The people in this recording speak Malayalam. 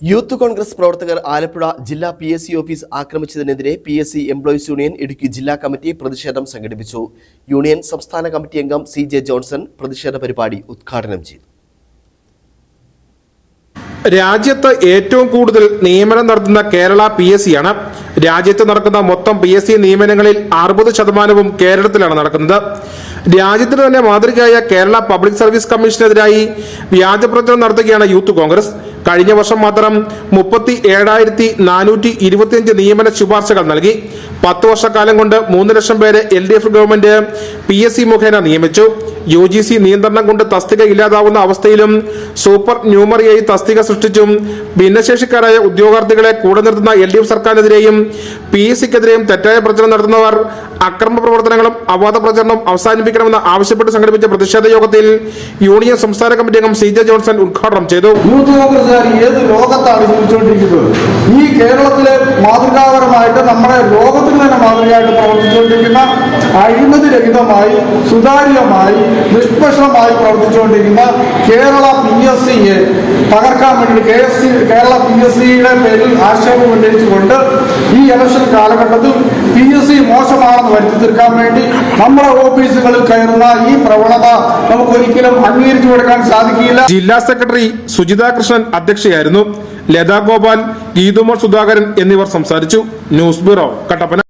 യൂത്ത് കോൺഗ്രസ് പ്രവർത്തകർ ആലപ്പുഴ ജില്ലാ P S C office ആക്രമിച്ചതിനെതിരെ P S C employees union Idukki ജില്ലാ കമ്മിറ്റി പ്രതിഷേധം സംഘടിപ്പിച്ചു. യൂണിയൻ സംസ്ഥാന കമ്മിറ്റി അംഗം സി ജെ ജോൺസൺ പ്രതിഷേധ പരിപാടി ഉദ്ഘാടനം ചെയ്തു. രാജ്യത്ത് ഏറ്റവും കൂടുതൽ നിയമനം നടത്തുന്ന കേരള പി എസ് സി ആണ്. രാജ്യത്ത് നടക്കുന്ന മൊത്തം പി എസ് സി നിയമനങ്ങളിൽ അറുപത് ശതമാനവും കേരളത്തിലാണ് നടക്കുന്നത്. രാജ്യത്തിന് തന്നെ മാതൃകയായ കേരള പബ്ലിക് സർവീസ് കമ്മീഷനെതിരായി വ്യാജപ്രചരണം നടത്തുകയാണ് യൂത്ത് കോൺഗ്രസ്. കഴിഞ്ഞ വർഷം മാത്രം മുപ്പത്തി ഏഴായിരത്തി നാനൂറ്റി ഇരുപത്തിയഞ്ച് നിയമന ശുപാർശകൾ നൽകി. പത്ത് വർഷക്കാലം കൊണ്ട് മൂന്ന് ലക്ഷം പേരെ L D F government P S C മുഖേന നിയമിച്ചു. യു ജി സി നിയന്ത്രണം കൊണ്ട് തസ്തിക ഇല്ലാതാവുന്ന അവസ്ഥയിലും സൂപ്പർ ന്യൂമറിയായി തസ്തിക സൃഷ്ടിച്ചും ഭിന്നശേഷിക്കാരായ ഉദ്യോഗാർത്ഥികളെ കൂടെ നിർത്തുന്ന എൽ ഡി എഫ് സർക്കാരിനെതിരെയും പി എസ് സിക്കെതിരെയും തെറ്റായ പ്രചരണം നടത്തുന്നവർ അക്രമ പ്രവർത്തനങ്ങളും അവാദ പ്രചരണം അവസാനിപ്പിക്കണമെന്ന് ആവശ്യപ്പെട്ട് സംഘടിപ്പിച്ച പ്രതിഷേധ യോഗത്തിൽ യൂണിയൻ സംസ്ഥാന കമ്മിറ്റി അംഗം സി ജെ ജോൺസൺ ഉദ്ഘാടനം ചെയ്തു. ഏത് ലോകത്താണ് ഈ കേരളത്തിലെ മാതൃകാപരമായിട്ട് നമ്മുടെ ലോകത്തിന് തന്നെ മാതൃകയായിട്ട് പ്രവർത്തിച്ചുകൊണ്ടിരിക്കുന്ന അഴിമതി രഹിതമായി സുതാര്യമായി നിഷ്പക്ഷമായി പ്രവർത്തിച്ചുകൊണ്ടിരിക്കുന്ന കേരള പി എസ് സിയെ തകർക്കാൻ വേണ്ടി K S C Kerala P S സിയുടെ പേരിൽ ആക്ഷേപം ഉന്നയിച്ചുകൊണ്ട് ഈ ഇലക്ഷൻ കാലഘട്ടത്തിൽ പി എസ് സി മോശമാണെന്ന് വരുത്തി തീർക്കാൻ വേണ്ടി നമ്മുടെ ഓഫീസുകളിൽ കയറുന്ന ഈ പ്രവണത നമുക്ക് ഒരിക്കലും അംഗീകരിച്ചു കൊടുക്കാൻ സാധിക്കില്ല. ജില്ലാ സെക്രട്ടറി സുജിത കൃഷ്ണൻ അധ്യക്ഷയായിരുന്നു. ലതാ ഗോപാൽ ഗീതുമോൾ സുധാകരൻ എന്നിവർ സംസാരിച്ചു. News bureau Kattappana.